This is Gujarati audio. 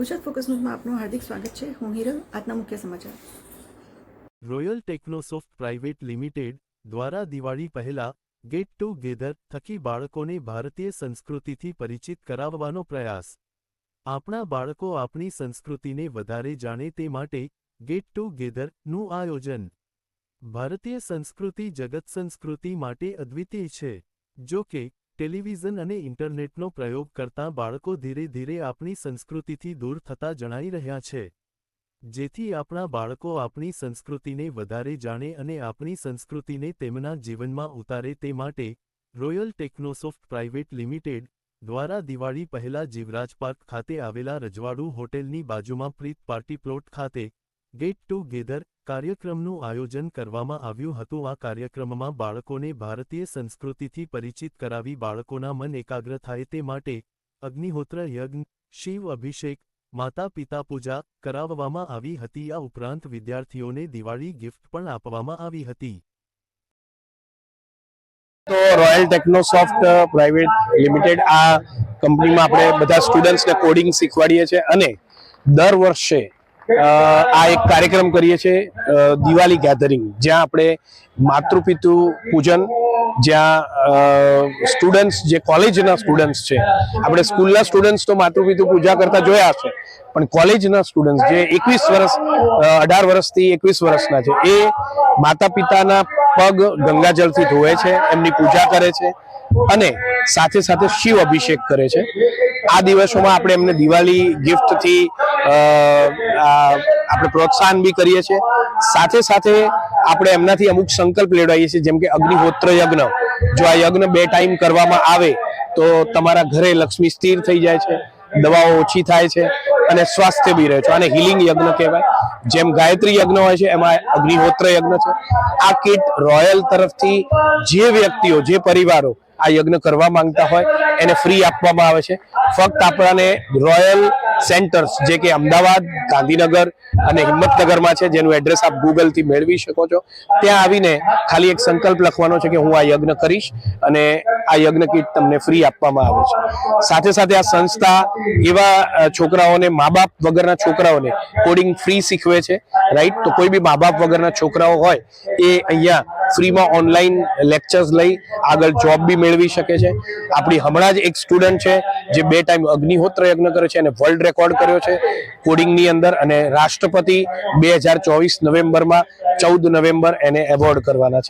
ગુજરાત ફોકસ ન્યૂઝમાં આપનું હાર્દિક સ્વાગત છે. હું હિરલ, આજના મુખ્ય સમાચાર. રોયલ ટેકનોસોફ્ટ પ્રાઇવેટ લિમિટેડ દ્વારા દિવાળી પહેલા ગેટ ટુગેધર થકી બાળકોને ભારતીય સંસ્કૃતિથી પરિચિત કરાવવાનો પ્રયાસ. આપણા બાળકો આપણી સંસ્કૃતિને વધારે જાણે તે માટે ગેટ ટુગેધરનું આયોજન. ભારતીય સંસ્કૃતિ જગત સંસ્કૃતિ માટે અદ્વિતીય છે. જો કે ટેલિવિઝન અને ઇન્ટરનેટનો પ્રયોગ કરતાં બાળકો ધીરે ધીરે આપણી સંસ્કૃતિથી દૂર થતા જણાઈ રહ્યા છે. જેથી આપણા બાળકો આપણી સંસ્કૃતિને વધારે જાણે અને આપણી સંસ્કૃતિને તેમના જીવનમાં ઉતારે તે માટે રોયલ ટેકનોસોફ્ટ પ્રાઇવેટ લિમિટેડ દ્વારા દિવાળી પહેલા જીવરાજ પાર્ક ખાતે આવેલા રજવાડું હોટેલની બાજુમાં Preet party plot get together together કાર્યક્રમનું આયોજન કરવામાં આવ્યું હતું. આ કાર્યક્રમમાં બાળકોને ભારતીય સંસ્કૃતિથી પરિચિત કરાવી બાળકોના મન એકાગ્ર થાય તે માટે અગ્નિહોત્ર, યજ્ઞ, શિવ અભિષેક, માતા પિતા પૂજા કરાવવામાં આવી હતી. આ ઉપરાંત વિદ્યાર્થીઓને દિવાળી ગિફ્ટ પણ આપવામાં આવી હતી. તો રોયલ ટેકનોસોફ્ટ પ્રાઇવેટ લિમિટેડ આ કંપનીમાં આપણે બધા સ્ટુડન્ટ્સને કોડિંગ શીખવાડીએ છીએ અને દર વર્ષે આ એક કાર્યક્રમ કરીએ છીએ દિવાળી ગેધરિંગ જ્યાં આપણે માતૃપિતુ પૂજન, જ્યાં સ્ટુડન્ટ્સ જે કોલેજના સ્ટુડન્ટ્સ છે, આપણે સ્કૂલના સ્ટુડન્ટ્સ તો માતૃપિતુ પૂજા કરતા જોયા હશે પણ કોલેજના સ્ટુડન્ટ્સ જે એકવીસ વર્ષ અઢાર વર્ષથી એકવીસ વર્ષના છે, એ માતા પિતાના પગ ગંગાજળથી ધોવે છે, એમની પૂજા કરે છે, અને સાથે સાથે શિવ અભિષેક કરે છે. આ દિવસોમાં આપણે એમને દિવાળી ગિફ્ટથી આપણે પ્રોત્સાહન બી કરીએ છીએ. સાથે સાથે આપણે એમનાથી અમુક સંકલ્પ લેવડાવીએ છીએ, જેમ કે અગ્નિહોત્ર યજ્ઞ. જો આ યજ્ઞ બે ટાઈમ કરવામાં આવે, તો તમારા ઘરે લક્ષ્મી સ્થિર થઈ જાય છે, દવાઓ ઓછી થાય છે અને સ્વાસ્થ્ય બી રહે છે. અને હિલિંગ યજ્ઞ કહેવાય. જેમ ગાયત્રી યજ્ઞ હોય છે, એમાં અગ્નિહોત્ર યજ્ઞ છે. આ કિટ રોયલ તરફથી જે વ્યક્તિઓ, જે પરિવારો આ યજ્ઞ કરવા માંગતા હોય એને ફ્રી આપવામાં આવે છે. ફક્ત આપણાને રોયલ સેન્ટર્સ જે કે અમદાવાદ, ગાંધીનગર અને હિંમતનગરમાં છે, જેનું એડ્રેસ આપ ગૂગલથી મેળવી શકો છો. ત્યાં આવીને ખાલી એક સંકલ્પ લખવાનો છે કે હું આ યજ્ઞ કરીશ અને આ યજ્ઞ કીટ તમને ફ્રી આપવામાં આવે છે. સાથે સાથે આ સંસ્થા એવા છોકરાઓને મા બાપ વગરના છોકરાઓને કોડિંગ ફ્રી શીખવે છે. રાઈટ તો કોઈ બી મા બાપ વગરના છોકરાઓ હોય, એ અહીંયા ફ્રીમાં ઓનલાઈન લેક્ચર્સ લઈ આગળ જોબ બી મેળવી શકે છે. આપણી હમણાં જ એક સ્ટુડન્ટ છે, જે બે ટાઈમ અગ્નિહોત્ર યજ્ઞ કરે છે અને વર્લ્ડ રેકોર્ડ કર્યો છે. કોડિંગની અંદર અને રાષ્ટ્રપતિ બે હજાર ચોવીસ નવેમ્બરમાં ચૌદ નવેમ્બર એને એવોર્ડ કરવાના છે.